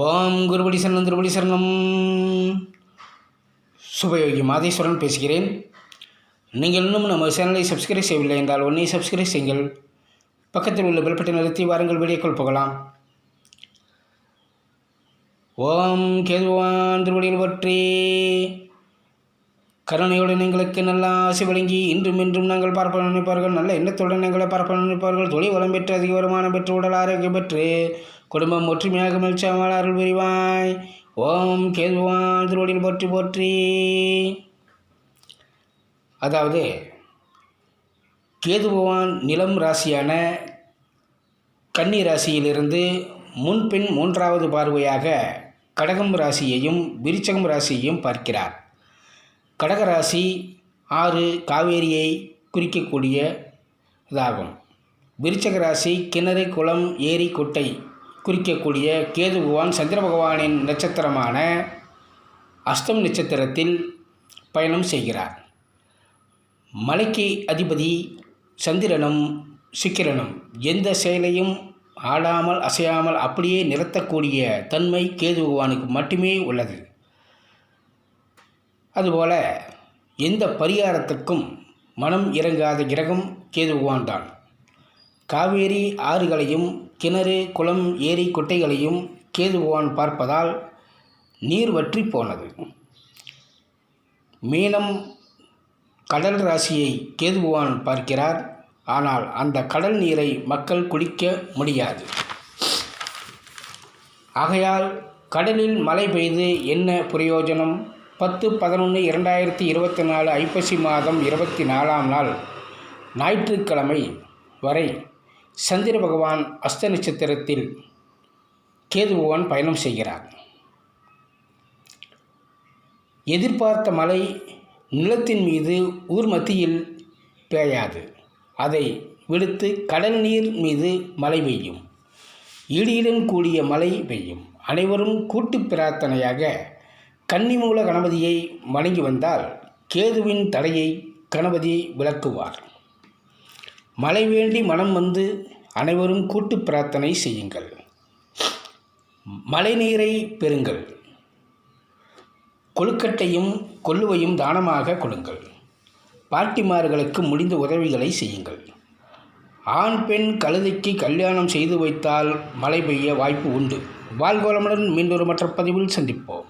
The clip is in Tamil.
ஓம் குருபடி சரணம் திருபடி சரணம் சுபயோகி மாதேஸ்வரன் பேசுகிறேன். நீங்கள் இன்னும் நம்ம சேனலை சப்ஸ்கிரைப் செய்யவில்லை என்றால் உன்னை சப்ஸ்கிரைப் செய்யுங்கள். பக்கத்தில் உள்ள பெல்பட்டை நிறுத்தி வாருங்கள் வீடியோக்கள் போகலாம். ஓம் கேதுவான் திருவடியில் பற்றி. கருணையுடன் எங்களுக்கு நல்ல ஆசை வழங்கி இன்றும் இன்றும் நாங்கள் பார்ப்பன நினைப்பார்கள். நல்ல எண்ணத்துடன் எங்களை பார்ப்பன நினைப்பார்கள். தொழில் வளம் பெற்று அதிக வருமானம் பெற்று உடல் ஆரோக்கியம் பெற்று குடும்பம் ஒற்றுமையாக மகிழ்ச்சியாக அருள் புரிவாய். ஓம் கேதுவான் திருவடியில் போற்றி போற்றி. அதாவது கேது பகவான் நிலம் ராசியான கன்னி ராசியிலிருந்து முன்பின் மூன்றாவது பார்வையாக கடகம் ராசியையும் விருச்சகம் ராசியையும் பார்க்கிறார். கடகராசி ஆறு காவேரியை குறிக்கக்கூடிய இதாகும். விருச்சக ராசி கிணறு குளம் ஏரி குட்டை குறிக்கக்கூடிய கேது பகவான் சந்திர பகவானின் நட்சத்திரமான அஸ்தம் நட்சத்திரத்தில் பயணம் செய்கிறார். மலைக்கு அதிபதி சந்திரனும் சுக்கிரனும் எந்த செயலையும் ஆடாமல் அசையாமல் அப்படியே நிறுத்தக்கூடிய தன்மை கேது பகவானுக்கு மட்டுமே உள்ளது. அதுபோல எந்த பரிகாரத்துக்கும் மனம் இறங்காத கிரகம் கேது பகவான் தான் காவேரி ஆறுகளையும் கிணறு குளம் ஏரி குட்டைகளையும் கேது பகவான் பார்ப்பதால் நீர் வற்றி போனது. மீனம் கடல் ராசியை கேது பகவான் பார்க்கிறார். ஆனால் அந்த கடல் நீரை மக்கள் குடிக்க முடியாது. ஆகையால் கடலில் மழை பெய்து என்ன பிரயோஜனம்? பத்து பதினொன்று இரண்டாயிரத்தி இருபத்தி நாலு ஐப்பசி மாதம் இருபத்தி நாலாம் நாள் ஞாயிற்றுக்கிழமை வரை சந்திர பகவான் அஸ்த நட்சத்திரத்தில் கேது பகவான் பயணம் செய்கிறார். எதிர்பார்த்த மழை நிலத்தின் மீது ஊர் மத்தியில் பெய்யாது அதை விடுத்து கடல் நீர் மீது மழை பெய்யும். இடியுடன் கூடிய மழை பெய்யும். அனைவரும் கூட்டு பிரார்த்தனையாக கன்னிமூல கணபதியை வணங்கி வந்தால் கேதுவின் தடையை கணபதி விளக்குவார். மழை வேண்டி மனம் வந்து அனைவரும் கூட்டு பிரார்த்தனை செய்யுங்கள். மழை நீரை பெறுங்கள். கொழுக்கட்டையும் கொள்ளுவையும் தானமாக கொடுங்கள். பாட்டிமார்களுக்கு முடிந்த உதவிகளை செய்யுங்கள். ஆண் பெண் கழுதைக்கு கல்யாணம் செய்து வைத்தால் மழை பெய்ய வாய்ப்பு உண்டு. வாழ்கோளமுடன் மீண்டொரு மற்ற பதிவில் சந்திப்போம்.